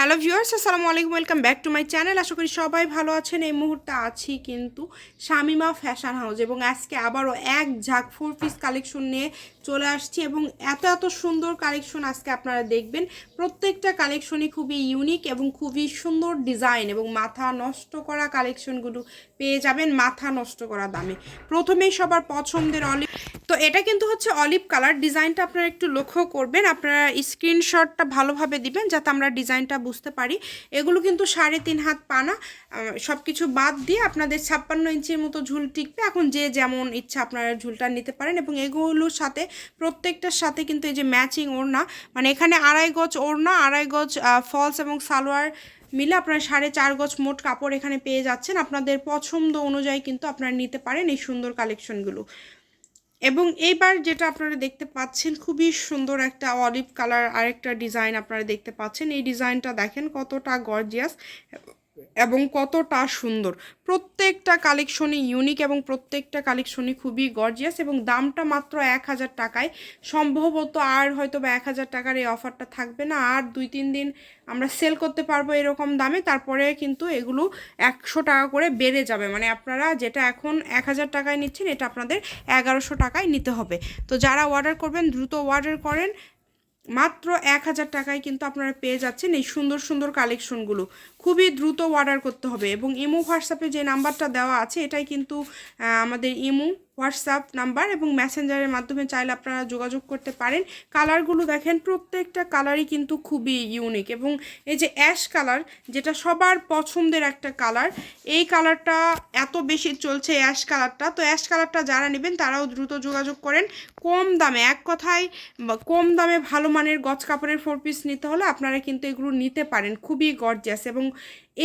Hello viewers, আসসালামু আলাইকুম, welcome back to my channel. আশা করি সবাই ভালো আছেন। এই মুহূর্তে আছি কিন্তু শামিমা ফ্যাশন হাউস এবং আজকে আবারও এক ঝাঁক ফোর পিস কালেকশন নিয়ে চলে আসছি এবং এত এত সুন্দর কালেকশন আজকে আপনারা দেখবেন। প্রত্যেকটা কালেকশনই খুবই ইউনিক এবং খুবই সুন্দর ডিজাইন এবং মাথা নষ্ট করা কালেকশনগুলো পেয়ে যাবেন মাথা নষ্ট করা দামে। প্রথমেই সবার পছন্দের অলিভ তো এটা কিন্তু হচ্ছে অলিভ কালার ডিজাইনটা আপনারা একটু লক্ষ্য করবেন। আপনারা স্ক্রিনশটটা ভালোভাবে দিবেন যাতে আমরা ডিজাইনটা বুঝতে পারি। এগুলো কিন্তু সাড়ে তিন হাত পানা। সব কিছু বাদ দিয়ে আপনাদের ছাপ্পান্ন ইঞ্চির মতো ঝুল টিকবে। এখন যে যেমন ইচ্ছা আপনারা ঝুলটা নিতে পারেন এবং এগুলোর সাথে প্রত্যেকটার সাথে কিন্তু এই যে ম্যাচিং ওড়না মানে এখানে আড়াই গজ ওড়না, আড়াই গজ ফলস এবং সালোয়ার মিলে আপনারা সাড়ে চার গজ মোট কাপড় এখানে পেয়ে যাচ্ছেন। আপনাদের পছন্দ অনুযায়ী কিন্তু আপনারা নিতে পারেন এই সুন্দর কালেকশনগুলো এবং এইবার যেটা আপনারা দেখতে পাচ্ছেন, খুবই সুন্দর একটা অলিভ কালার আরেকটা ডিজাইন আপনারা দেখতে পাচ্ছেন। এই ডিজাইনটা দেখেন কতটা গর্জিয়াস এবং কতটা সুন্দর। প্রত্যেকটা কালেকশনই ইউনিক এবং প্রত্যেকটা কালেকশনই খুবই গর্জিয়াস এবং দামটা মাত্র এক হাজার টাকায়। সম্ভবত আর হয়তো বা এক হাজার টাকার এই অফারটা থাকবে না। আর দুই, তিন দিন আমরা সেল করতে পারব এরকম দামে, তারপরে কিন্তু এগুলো একশো টাকা করে বেড়ে যাবে। মানে আপনারা যেটা এখন এক হাজার টাকায় নিচ্ছেন, এটা আপনাদের এগারোশো টাকায় নিতে হবে। তো যারা অর্ডার করবেন, দ্রুত অর্ডার করেন। মাত্র এক হাজার টাকায় কিন্তু আপনারা পেয়ে যাচ্ছেন এই সুন্দর সুন্দর কালেকশনগুলো খুবই দ্রুত অর্ডার করতে হবে এবং ইমো, হোয়াটসঅ্যাপে যে নাম্বারটা দেওয়া আছে, এটাই কিন্তু আমাদের ইমো। হোয়াটসঅ্যাপ নাম্বার এবং মেসেঞ্জারের মাধ্যমে চাইলে আপনারা যোগাযোগ করতে পারেন। কালারগুলো দেখেন, প্রত্যেকটা কালারই কিন্তু খুবই ইউনিক এবং এই যে অ্যাশ কালার যেটা সবার পছন্দের একটা কালার এই কালারটা এত বেশি চলছে অ্যাশ কালারটা তো অ্যাশ কালারটা যারা নেবেন, তারাও দ্রুত যোগাযোগ করেন। কম দামে, এক কথায় কম দামে ভালো মানের গছ কাপড়ের ফোর পিস নিতে হলে আপনারা কিন্তু এগুলো নিতে পারেন। খুবই গর্জিয়াস এবং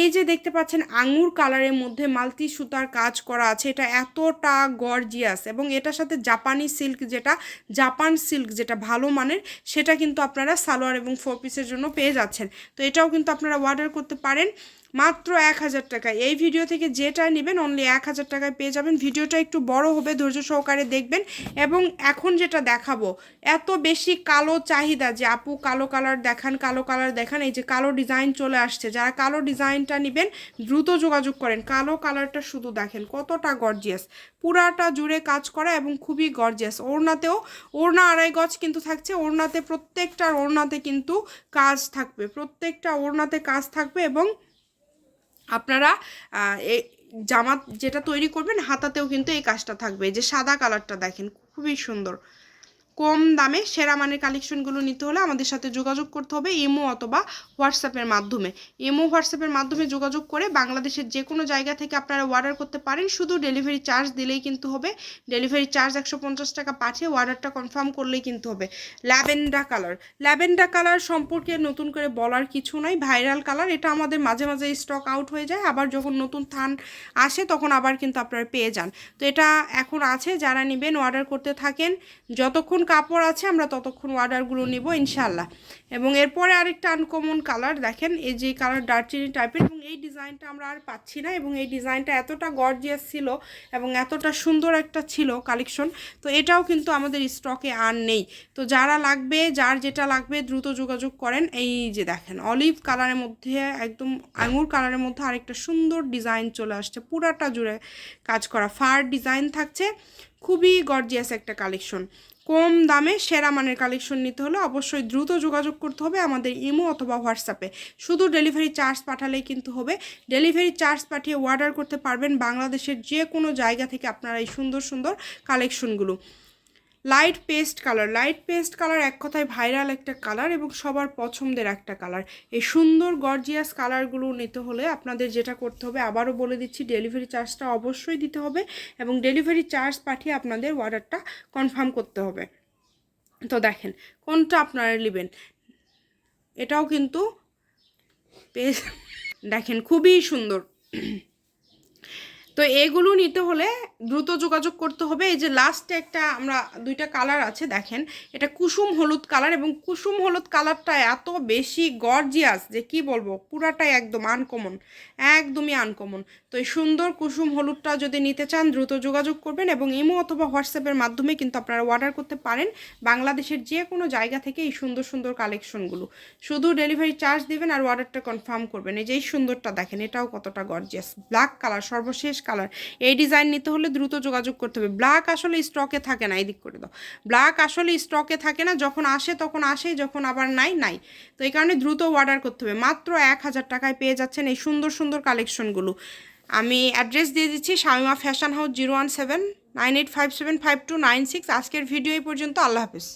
এই যে দেখতে পাচ্ছেন, আঙুর কালারের মধ্যে মালতি সুতার কাজ করা আছে। এটা এতটা গর্জিয়াস এবং এটার সাথে জাপানি সিল্ক যেটা জাপান সিল্ক যেটা ভালো মানের, সেটা কিন্তু আপনারা সালোয়ার এবং ফোর পিসের জন্য পেয়ে যাচ্ছেন। তো এটাও কিন্তু আপনারা অর্ডার করতে পারেন। মাত্র এক হাজার টাকায় এই ভিডিও থেকে যেটা নেবেন অনলি এক হাজার টাকায় পেয়ে যাবেন। ভিডিওটা একটু বড় হবে, ধৈর্য সহকারে দেখবেন। এবং এখন যেটা দেখাবো, এত বেশি কালো চাহিদা যে আপু কালো কালার দেখান, কালো কালার দেখান, এই যে কালো ডিজাইন চলে আসছে। যারা কালো ডিজাইনটা নেবেন, দ্রুত যোগাযোগ করেন। কালো কালারটা শুধু দেখেন, কতটা গর্জিয়াস পুরাটা জুড়ে কাজ করা এবং খুবই গর্জিয়াস ওড়নাতেও, ওড়না আড়াই গজ কিন্তু থাকছে। ওড়নাতে প্রত্যেকটা ওড়নাতে কিন্তু কাজ থাকবে। প্রত্যেকটা ওড়নাতে কাজ থাকবে এবং আপনারা এই জামা যেটা তৈরি করবেন, হাতাতেও কিন্তু এই কাজটা থাকবে। যে সাদা কালারটা দেখেন, খুবই সুন্দর। কম দামে সেরা মানের কালেকশনগুলো নিতে হলে আমাদের সাথে যোগাযোগ করতে হবে ইমো অথবা হোয়াটসঅ্যাপের মাধ্যমে। ইমো হোয়াটসঅ্যাপের মাধ্যমে যোগাযোগ করে বাংলাদেশের যে কোনো জায়গা থেকে আপনারা অর্ডার করতে পারেন। শুধু ডেলিভারি চার্জ দিলেই কিন্তু হবে। ডেলিভারি চার্জ একশো পঞ্চাশ টাকা পাঠিয়ে অর্ডারটা কনফার্ম করলেই কিন্তু হবে। ল্যাভেন্ডা কালার। ল্যাভেন্ডা কালার সম্পর্কে নতুন করে বলার কিছু নাই। Viral colour. এটা আমাদের মাঝে মাঝে স্টক আউট হয়ে যায়। আবার যখন নতুন থান আসে তখন আবার কিন্তু আপনারা পেয়ে যান। তো এটা এখন আছে। যারা নেবেন অর্ডার করতে থাকেন, যতক্ষণ কাপড় আছে, আমরা ততক্ষণ অর্ডারগুলো নেব ইনশাল্লাহ এবং এরপরে আরেকটা আনকমন কালার দেখেন, এই যে কালার ডার্চিনি টাইপের এবং এই ডিজাইনটা আমরা আর পাচ্ছি না, এবং এই ডিজাইনটা এতটা গর্জিয়াস ছিল, এবং এতটা সুন্দর একটা ছিল কালেকশন তো এটাও কিন্তু আমাদের স্টকে আর নেই। তো যারা লাগবে, যার যেটা লাগবে, দ্রুত যোগাযোগ করেন। এই যে দেখেন অলিভ কালারের মধ্যে, একদম আঙুর কালারের মধ্যে আরেকটা সুন্দর ডিজাইন চলে আসছে, পুরাটা জুড়ে কাজ করা। ফার ডিজাইন থাকছে খুবই গর্জিয়াস একটা কালেকশন কম দামে সেরা মানের কালেকশন নিতে হলে অবশ্যই দ্রুত যোগাযোগ করতে হবে আমাদের ইমো অথবা হোয়াটসঅ্যাপে শুধু ডেলিভারি চার্জ পাঠালেই কিন্তু হবে। ডেলিভারি চার্জ পাঠিয়ে অর্ডার করতে পারবেন বাংলাদেশের যে কোনো জায়গা থেকে আপনারা এই সুন্দর সুন্দর কালেকশনগুলো light paste colour light paste colour এক কথায় ভাইরাল একটা কালার এবং সবার পছন্দের একটা কালার এই সুন্দর গর্জিয়াস কালারগুলো নিতে হলে আপনাদের যেটা করতে হবে, আবারও বলে দিচ্ছি ডেলিভারি চার্জটা অবশ্যই দিতে হবে এবং ডেলিভারি চার্জ পাঠিয়ে আপনাদের অর্ডারটা কনফার্ম করতে হবে। তো দেখেন, কোনটা আপনারা নেবেন? এটাও কিন্তু দেখেন, খুবই সুন্দর। তো এগুলো নিতে হলে দ্রুত যোগাযোগ করতে হবে। এই যে লাস্টে একটা আমরা দুইটা কালার আছে, দেখেন। এটা কুসুম হলুদ কালার এবং কুসুম হলুদ কালারটা এত বেশি গর্জিয়াস যে কি বলব, পুরাটাই একদম আনকমন একদমই আনকমন তো এই সুন্দর কুসুম হলুদটা যদি নিতে চান, দ্রুত যোগাযোগ করবেন এবং ইমো অথবা হোয়াটসঅ্যাপের মাধ্যমে কিন্তু আপনারা অর্ডার করতে পারেন বাংলাদেশের যে কোনো জায়গা থেকে এই সুন্দর সুন্দর কালেকশনগুলো শুধু ডেলিভারি চার্জ দিবেন আর অর্ডারটা কনফার্ম করবেন। এই যে এই সুন্দরটা দেখেন, এটাও কতটা গর্জিয়াস ব্ল্যাক কালার সর্বশেষ কালার এই ডিজাইন নিতে হলে দ্রুত যোগাযোগ করতে হবে। ব্ল্যাক আসলে স্টকে থাকে না, এদিক করে দাও। ব্ল্যাক আসলে স্টকে থাকে না, যখন আসে তখন আসে, যখন আবার নাই নাই। তো এই কারণে দ্রুত অর্ডার করতে হবে। মাত্র এক হাজার টাকায় পেয়ে যাচ্ছেন এই সুন্দর সুন্দর কালেকশনগুলো আমি অ্যাড্রেস দিয়ে দিচ্ছি, Shamima fashion house zero one seven nine eight five seven five two nine six আজকের ভিডিও এই পর্যন্ত, আল্লাহ হাফিজ।